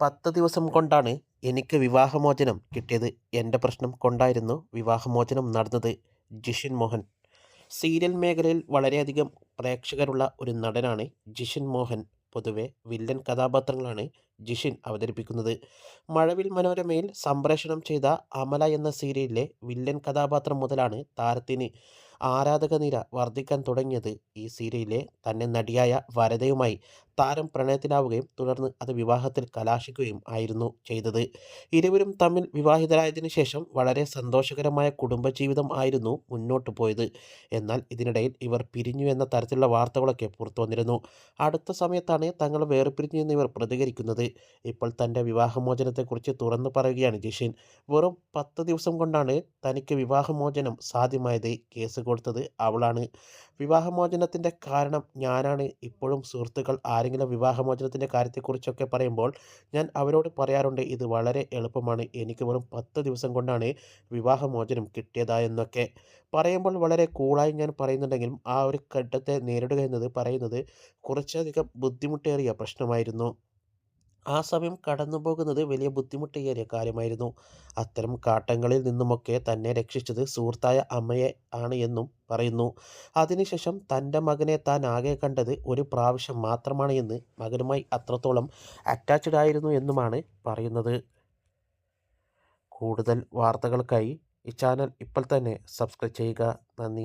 പത്ത് ദിവസം കൊണ്ടാണ് എനിക്ക് വിവാഹമോചനം കിട്ടിയത്. എന്റെ പ്രശ്നം കൊണ്ടായിരുന്നു വിവാഹമോചനം നടന്നത് ജിഷിൻ മോഹൻ. സീരിയൽ മേഖലയിൽ വളരെയധികം പ്രേക്ഷകരുള്ള ഒരു നടനാണ് ജിഷിൻ മോഹൻ. പൊതുവെ വില്ലൻ കഥാപാത്രങ്ങളാണ് ജിഷിൻ അവതരിപ്പിക്കുന്നത്. മഴവിൽ മനോരമയിൽ സംപ്രേഷണം ചെയ്ത അമല എന്ന സീരിയലിലെ വില്ലൻ കഥാപാത്രം മുതലാണ് താരത്തിന് ആരാധക നിര വർദ്ധിക്കാൻ തുടങ്ങിയത് ഈ സീരിയലിലെ തന്നെ നടിയായ വരതയുമായി താരം പ്രണയത്തിലാവുകയും തുടർന്ന് അത് വിവാഹത്തിൽ കലാശിക്കുകയും ആയിരുന്നു ചെയ്തത്. ഇരുവരും തമ്മിൽ വിവാഹിതരായതിനു ശേഷം വളരെ സന്തോഷകരമായ കുടുംബജീവിതം ആയിരുന്നു മുന്നോട്ട് പോയത്. എന്നാൽ ഇതിനിടയിൽ ഇവർ പിരിഞ്ഞു എന്ന തരത്തിലുള്ള വാർത്തകളൊക്കെ പുറത്തു വന്നിരുന്നു. അടുത്ത സമയത്താണ് തങ്ങൾ വേർപിരിഞ്ഞു എന്ന് ഇവർ പ്രതികരിക്കുന്നത്. ഇപ്പോൾ തന്റെ വിവാഹമോചനത്തെക്കുറിച്ച് തുറന്നു പറയുകയാണ് ജിഷിൻ. വെറും പത്ത് ദിവസം കൊണ്ടാണ് തനിക്ക് വിവാഹമോചനം സാധ്യമായത്. കേസ് കൊടുത്തത് അവളാണ്. വിവാഹമോചനത്തിന്റെ കാരണം ഞാനാണ്. ഇപ്പോഴും സുഹൃത്തുക്കൾ ആരെങ്കിലും വിവാഹമോചനത്തിന്റെ കാര്യത്തെക്കുറിച്ചൊക്കെ പറയുമ്പോൾ ഞാൻ അവരോട് പറയാറുണ്ട്. ഇത് വളരെ എളുപ്പമാണ്. എനിക്ക് വെറും പത്ത് ദിവസം കൊണ്ടാണ് വിവാഹമോചനം കിട്ടിയതായെന്നൊക്കെ. പറയുമ്പോൾ വളരെ കൂളായി ഞാൻ പറയുന്നുണ്ടെങ്കിലും ആ ഒരു ഘട്ടത്തെ നേരിടുക എന്നത് പറയുന്നത് കുറച്ചധികം ബുദ്ധിമുട്ടേറിയ പ്രശ്നമായിരുന്നു. ആ സമയം കടന്നു പോകുന്നത് വലിയ ബുദ്ധിമുട്ടേറിയ കാര്യമായിരുന്നു. അത്തരം കാട്ടങ്ങളിൽ നിന്നുമൊക്കെ തന്നെ രക്ഷിച്ചത് സുഹൃത്തായ അമ്മയെ ആണ് എന്നും പറയുന്നു. അതിനുശേഷം തന്റെ മകനെ താൻ ആകെ കണ്ടത് ഒരു പ്രാവശ്യം മാത്രമാണ് എന്ന് മകനുമായി അത്രത്തോളം അറ്റാച്ച്ഡ് ആയിരുന്നു എന്നുമാണ് പറയുന്നത്. കൂടുതൽ വാർത്തകൾക്കായി ഈ ചാനൽ ഇപ്പോൾ തന്നെ സബ്സ്ക്രൈബ് ചെയ്യുക. നന്ദി.